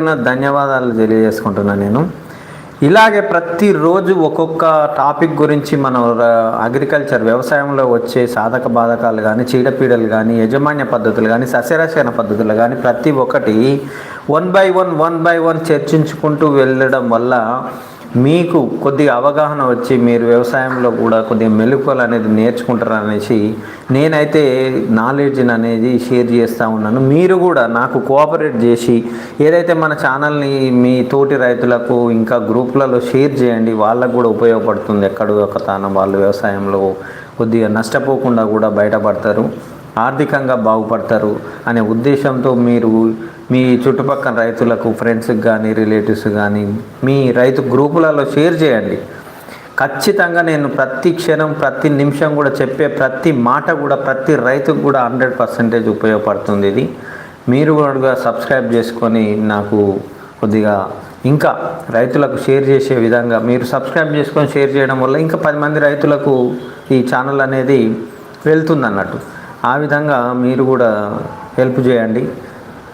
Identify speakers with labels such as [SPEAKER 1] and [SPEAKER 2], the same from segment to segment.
[SPEAKER 1] ధన్యవాదాలు తెలియజేసుకుంటున్నాను నేను. ఇలాగే ప్రతిరోజు ఒక్కొక్క టాపిక్ గురించి మనం అగ్రికల్చర్ వ్యవసాయంలో వచ్చే సాధక బాధకాలు కానీ చీడపీడలు కానీ యజమాన్య పద్ధతులు కానీ సస్యరసాయన పద్ధతులు కానీ ప్రతి ఒక్కటి one by one one by one చర్చించుకుంటూ వెళ్ళడం వల్ల మీకు కొద్దిగా అవగాహన వచ్చి మీరు వ్యవసాయంలో కూడా కొద్దిగా మెలకువలు అనేది నేర్చుకుంటారు అనేసి నేనైతే నాలెడ్జ్ని అనేది షేర్ చేస్తూ ఉన్నాను. మీరు కూడా నాకు కోఆపరేట్ చేసి ఏదైతే మన ఛానల్ని మీ తోటి రైతులకు ఇంకా గ్రూప్లలో షేర్ చేయండి వాళ్ళకు కూడా ఉపయోగపడుతుంది. ఎక్కడో ఒక తాను వాళ్ళు వ్యవసాయంలో కొద్దిగా నష్టపోకుండా కూడా బయటపడతారు ఆర్థికంగా బాగుపడతారు అనే ఉద్దేశంతో మీరు మీ చుట్టుపక్కల రైతులకు ఫ్రెండ్స్కి కానీ రిలేటివ్స్ కానీ మీ రైతు గ్రూపులలో షేర్ చేయండి. ఖచ్చితంగా నేను ప్రతి క్షణం ప్రతి నిమిషం కూడా చెప్పే ప్రతి మాట కూడా ప్రతి రైతుకు కూడా హండ్రెడ్ పర్సెంటేజ్ ఉపయోగపడుతుంది ఇది. మీరు కూడా సబ్స్క్రైబ్ చేసుకొని నాకు కొద్దిగా ఇంకా రైతులకు షేర్ చేసే విధంగా మీరు సబ్స్క్రైబ్ చేసుకొని షేర్ చేయడం వల్ల ఇంకా పది మంది రైతులకు ఈ ఛానల్ అనేది వెళ్తుంది అన్నట్టు ఆ విధంగా మీరు కూడా హెల్ప్ చేయండి.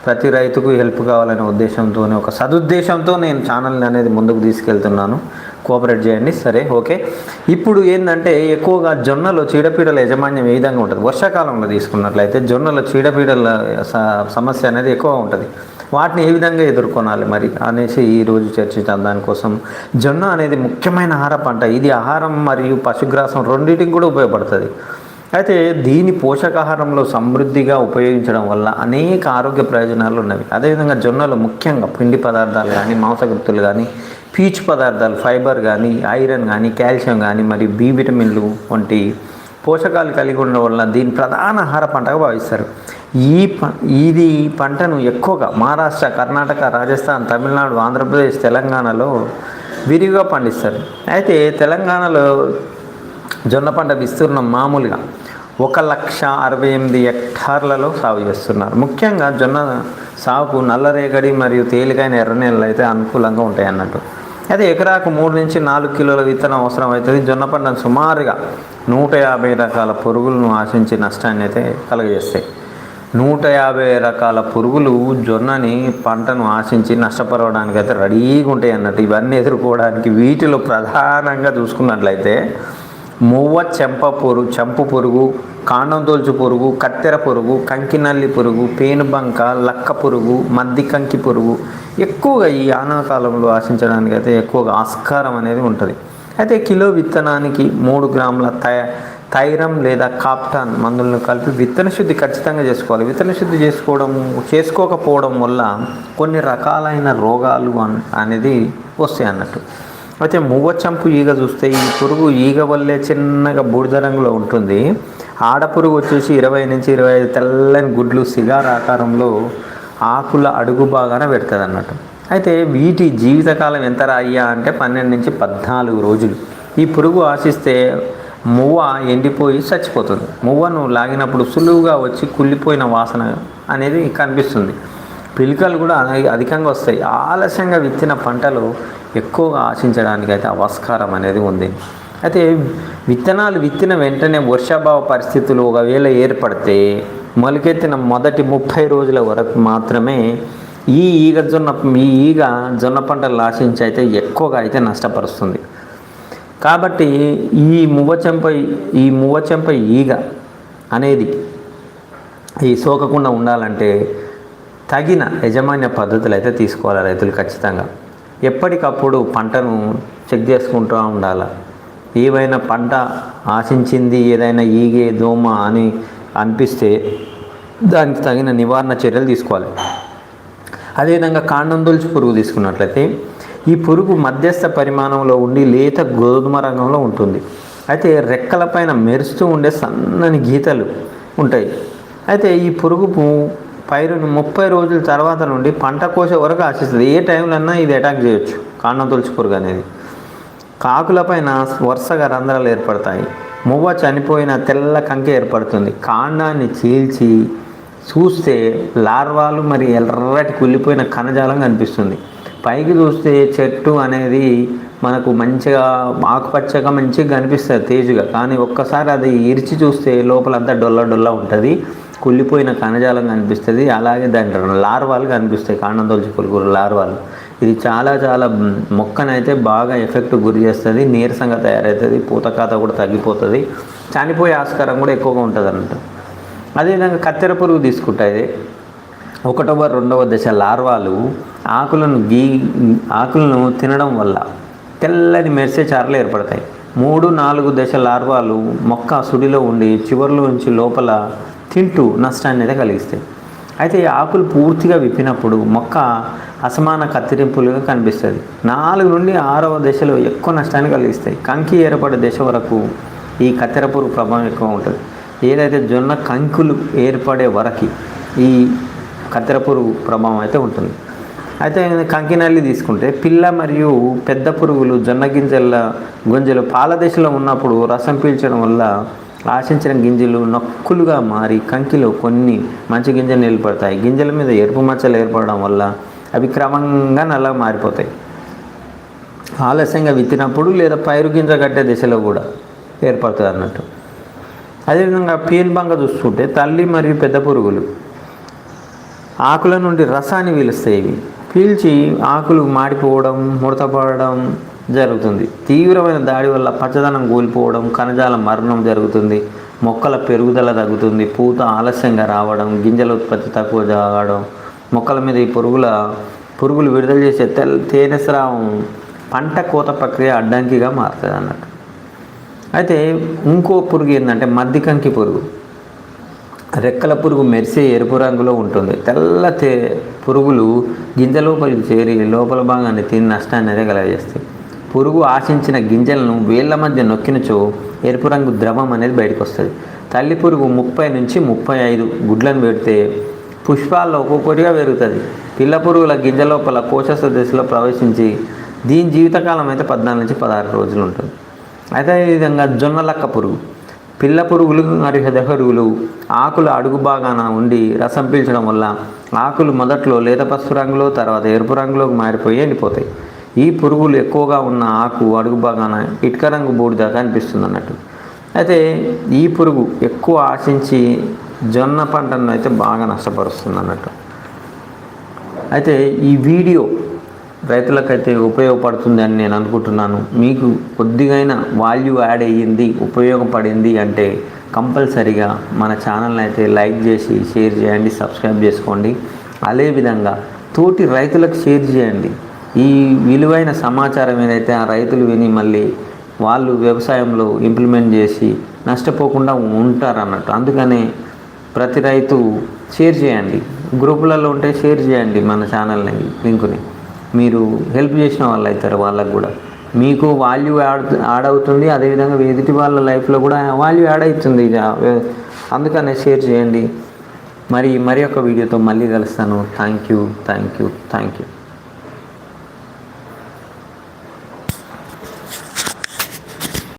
[SPEAKER 1] ప్రతి రైతుకు హెల్ప్ కావాలనే ఉద్దేశంతోనే ఒక సదుద్దేశంతో నేను ఛానల్ని అనేది ముందుకు తీసుకెళ్తున్నాను. కోఆపరేట్ చేయండి. సరే ఓకే. ఇప్పుడు ఏంటంటే ఎక్కువగా జొన్నలో చీడపీడల యజమాన్యం ఏ విధంగా ఉంటుంది? వర్షాకాలంలో తీసుకున్నట్లయితే జొన్నలో చీడపీడల స- సమస్య అనేది ఎక్కువ ఉంటుంది. వాటిని ఏ విధంగా ఎదుర్కొనాలి మరి అనేసి ఈరోజు చర్చించాం దానికోసం జొన్న అనేది ముఖ్యమైన ఆహార పంట. ఇది ఆహారం మరియు పశుగ్రాసం రెండింటికి కూడా ఉపయోగపడుతుంది. అయితే దీని పోషకాహారంలో సమృద్ధిగా ఉపయోగించడం వల్ల అనేక ఆరోగ్య ప్రయోజనాలు ఉన్నవి. అదేవిధంగా జొన్నలు ముఖ్యంగా పిండి పదార్థాలు కానీ మాంసకృతులు కానీ పీచు పదార్థాలు ఫైబర్ కానీ ఐరన్ కానీ కాల్షియం కానీ మరియు బి విటమిన్లు వంటి పోషకాలు కలిగి ఉండడం వల్ల దీని ప్రధాన ఆహార పంటగా భావిస్తారు. ఈ ప ఇది పంటను ఎక్కువగా మహారాష్ట్ర కర్ణాటక రాజస్థాన్ తమిళనాడు ఆంధ్రప్రదేశ్ తెలంగాణలో విరివిగా పండిస్తారు. అయితే తెలంగాణలో జొన్న పంట విస్తీర్ణం మామూలుగా ఒక లక్ష అరవై ఎనిమిది హెక్టార్లలో సాగు చేస్తున్నారు. ముఖ్యంగా జొన్న సాగుకు నల్లరేగడి మరియు తేలికైన ఎర్ర నేలలు అయితే అనుకూలంగా ఉంటాయి అన్నట్టు. అయితే ఎకరాకు మూడు నుంచి నాలుగు కిలోల విత్తనం అవసరం అవుతుంది. జొన్న పంటను సుమారుగా నూట యాభై రకాల పురుగులను ఆశించి నష్టాన్ని అయితే కలుగజేస్తాయి. నూట యాభై రకాల పురుగులు జొన్నని పంటను ఆశించి నష్టపరవడానికి అయితే రెడీగా ఉంటాయి అన్నట్టు. ఇవన్నీ ఎదుర్కోవడానికి వీటిలో ప్రధానంగా చూసుకున్నట్లయితే మువ్వ చెంప పురుగు చెంపు పురుగు కాండం తోల్చు పురుగు కత్తెర పురుగు కంకినల్లి పురుగు పేనుబంక లక్క పురుగు మద్ది కంకి పురుగు. ఎక్కువగా ఈ ఆనాకాలంలో ఆశించడానికి అయితే ఎక్కువగా ఆస్కారం అనేది ఉంటుంది. అయితే కిలో విత్తనానికి మూడు గ్రాముల తయ థైరం లేదా కాప్టాన్ మందులను కలిపి విత్తన శుద్ధి ఖచ్చితంగా చేసుకోవాలి. విత్తన శుద్ధి చేసుకోవడం చేసుకోకపోవడం వల్ల కొన్ని రకాలైన రోగాలు అనేది వస్తాయి అన్నట్టు. అయితే మువ్వచంపు ఈగ చూస్తే ఈ పురుగు ఈగ వల్లే చిన్నగా బూడిద రంగులో ఉంటుంది. ఆడ పురుగు వచ్చేసి ఇరవై నుంచి ఇరవై ఐదు తెల్లని గుడ్లు సిగార్ ఆకారంలో ఆకుల అడుగు బాగాన పెడుతుంది అన్నట్టు అయితే వీటి జీవితకాలం ఎంత రాయ్యా అంటే పన్నెండు నుంచి పద్నాలుగు రోజులు. ఈ పురుగు ఆశిస్తే మువ్వ ఎండిపోయి చచ్చిపోతుంది. మువ్వను లాగినప్పుడు సులువుగా వచ్చి కుళ్ళిపోయిన వాసన అనేది కనిపిస్తుంది. పిలికలు కూడా అధికంగా వస్తాయి. ఆలస్యంగా విత్తిన పంటలు ఎక్కువగా ఆశించడానికి అయితే ఆస్కారం అనేది ఉంది. అయితే విత్తనాలు విత్తిన వెంటనే వర్షాభావ పరిస్థితులు ఒకవేళ ఏర్పడితే మొలకెత్తిన మొదటి ముప్పై రోజుల వరకు మాత్రమే ఈ ఈగ జొన్న ఈ ఈగ జొన్న పంటలు ఆశించి అయితే ఎక్కువగా అయితే నష్టపరుస్తుంది. కాబట్టి ఈ మువ్వచెంప ఈ మువ్వచెంప ఈగ అనేది ఈ సోకకుండా ఉండాలంటే తగిన యజమాన్య పద్ధతులు అయితే తీసుకోవాలి రైతులు ఖచ్చితంగా. ఎప్పటికప్పుడు పంటను చెక్ చేసుకుంటూ ఉండాలి. ఏవైనా పంట ఆశించింది ఏదైనా ఈగే దోమ అని అనిపిస్తే దానికి తగిన నివారణ చర్యలు తీసుకోవాలి. అదేవిధంగా కాండం తొలిచి పురుగు తీసుకున్నట్లయితే ఈ పురుగు మధ్యస్థ పరిమాణంలో ఉండి లేత గోధుమ రంగంలో ఉంటుంది. అయితే రెక్కలపైన మెరుస్తూ ఉండే సన్నని గీతలు ఉంటాయి. అయితే ఈ పురుగు పు- పైరుని ముప్పై రోజుల తర్వాత నుండి పంట కోసే వరకు ఆశిస్తుంది. ఏ టైంలన్నా ఇది అటాక్ చేయొచ్చు. కాండం తొలిచి పురుగు అనేది. కాకులపైన వరుసగా రంధ్రాలు ఏర్పడతాయి. మువ్వ చనిపోయిన తెల్ల కంకె ఏర్పడుతుంది. కాండాన్ని చీల్చి చూస్తే లార్వాలు మరి ఎర్రటి కుళ్ళిపోయిన కణజాలం కనిపిస్తుంది. పైకి చూస్తే చెట్టు అనేది మనకు మంచిగా ఆకుపచ్చగా మంచిగా కనిపిస్తుంది. తేజుగా. కానీ ఒక్కసారి అది ఇరిచి చూస్తే లోపలంతా డొల్ల డొల్ల ఉంటుంది. కుళ్ళిపోయిన కణజాలం కనిపిస్తుంది. అలాగే దాని లార్వాలు కనిపిస్తాయి. కాండంతోల్చి పురుగులు లార్వాలు. ఇది చాలా చాలా మొక్కనైతే బాగా ఎఫెక్ట్ గురి చేస్తుంది. నీరసంగా తయారవుతుంది. పూతకాత కూడా తగ్గిపోతుంది. చనిపోయే ఆస్కారం కూడా ఎక్కువగా ఉంటుంది అన్నట్టు అదేవిధంగా కత్తెర పురుగు తీసుకుంటాయి ఒకటవ రెండవ దశ లార్వాలు ఆకులను గీ ఆకులను తినడం వల్ల తెల్లని మెరిసే చారలు ఏర్పడతాయి. మూడు నాలుగు దశ లార్వాలు మొక్క సుడిలో ఉండి చివర్లో నుంచి లోపల తింటూ నష్టాన్ని అయితే కలిగిస్తాయి. అయితే ఈ ఆకులు పూర్తిగా విప్పినప్పుడు మొక్క అసమాన కత్తిరింపులుగా కనిపిస్తుంది. నాలుగు నుండి ఆరవ దశలో ఎక్కువ నష్టాన్ని కలిగిస్తాయి. కంకి ఏర్పడే దశ వరకు ఈ కత్తెర పురుగు ప్రభావం ఎక్కువ ఉంటుంది. ఏదైతే జొన్న కంకులు ఏర్పడే వరకు ఈ కత్తెర పురుగు ప్రభావం అయితే ఉంటుంది. అయితే కంకినల్లి తీసుకుంటే పిల్ల మరియు పెద్ద పురుగులు జొన్న గింజల గుంజలు పాల దశలో ఉన్నప్పుడు రసం పీల్చడం వల్ల ఆశించిన గింజలు నొక్కులుగా మారి కంకిలో కొన్ని మంచి గింజలు నిలబడతాయి. గింజల మీద ఎరుపు మచ్చలు ఏర్పడడం వల్ల అవి క్రమంగా నల్లగా మారిపోతాయి. ఆలస్యంగా విత్తినప్పుడు లేదా పైరు గింజ కట్టే దిశలో కూడా ఏర్పడుతుంది అన్నట్టు. అదేవిధంగా పీన్బంగ చూసుకుంటే తల్లి మరియు పెద్ద పురుగులు ఆకుల నుండి రసాన్ని పీలుస్తాయి ఇవి పీల్చి ఆకులు మాడిపోవడం ముడతపడడం జరుగుతుంది. తీవ్రమైన దాడి వల్ల పచ్చదనం కూలిపోవడం కణజాల మరణం జరుగుతుంది. మొక్కల పెరుగుదల తగ్గుతుంది. పూత ఆలస్యంగా రావడం గింజల ఉత్పత్తి తక్కువ జరగడం మొక్కల మీద ఈ పురుగుల పురుగులు విడుదల చేసే తెల్ తేనె స్రావం పంట కోత ప్రక్రియ అడ్డంకిగా మారుతుంది అన్నట్టు. అయితే ఇంకో పురుగు ఏంటంటే మద్ది కంకి పురుగు. రెక్కల పురుగు మెరిసే ఎరుపు రంగులో ఉంటుంది. తెల్ల తే పురుగులు గింజ లోపలికి చేరి లోపల భాగాన్ని తిని నష్టాన్ని అనేది కలగజేస్తాయి పురుగు ఆశించిన గింజలను వేళ్ళ మధ్య నొక్కినచో ఎరుపు రంగు ద్రవం అనేది బయటకు వస్తుంది తల్లి పురుగు ముప్పై నుంచి ముప్పై ఐదు గుడ్లను పెడితే పుష్పాల్లో ఒక్కొక్కటిగా పెరుగుతుంది. పిల్ల పురుగుల గింజ లోపల కోశస్థ దశలో ప్రవేశించి దీని జీవితకాలం అయితే పద్నాలుగు నుంచి పదహారు రోజులు ఉంటుంది. అదేవిధంగా విధంగా జొన్నలక్క పురుగు. పిల్ల పురుగులు మరియు హెద పురుగులు ఆకుల అడుగు భాగాన ఉండి రసం పీల్చడం వల్ల ఆకులు మొదట్లో లేత పసుపు రంగులో తర్వాత ఎరుపు రంగులోకి మారిపోయి ఎండిపోతాయి. ఈ పురుగులు ఎక్కువగా ఉన్న ఆకు అడుగు భాగాన ఇటుక రంగు బూడిద కనిపిస్తుంది అన్నట్టు. అయితే ఈ పురుగు ఎక్కువ ఆశించి జొన్న పంటను అయితే బాగా నష్టపరుస్తుంది అన్నట్టు. అయితే ఈ వీడియో రైతులకైతే ఉపయోగపడుతుంది అని నేను అనుకుంటున్నాను. మీకు కొద్దిగైనా వాల్యూ యాడ్ అయ్యింది ఉపయోగపడింది అంటే కంపల్సరిగా మన ఛానల్ని అయితే లైక్ చేసి షేర్ చేయండి సబ్స్క్రైబ్ చేసుకోండి. అదేవిధంగా తోటి రైతులకు షేర్ చేయండి. ఈ విలువైన సమాచారం ఏదైతే ఆ రైతులు విని మళ్ళీ వాళ్ళు వ్యవసాయంలో ఇంప్లిమెంట్ చేసి నష్టపోకుండా ఉంటారు అన్నట్టు అందుకనే ప్రతి రైతు షేర్ చేయండి. గ్రూపులలో ఉంటే షేర్ చేయండి మన ఛానల్ని లింకుని మీరు హెల్ప్ చేసిన వాళ్ళు అవుతారు వాళ్ళకు కూడా. మీకు వాల్యూ యాడ్ యాడ్ అవుతుంది అదేవిధంగా ఎదుటి వాళ్ళ లైఫ్లో కూడా వాల్యూ యాడ్ అవుతుంది అందుకనే షేర్ చేయండి. మరి మరి ఒక వీడియోతో మళ్ళీ కలుస్తాను. Thank you thank you thank you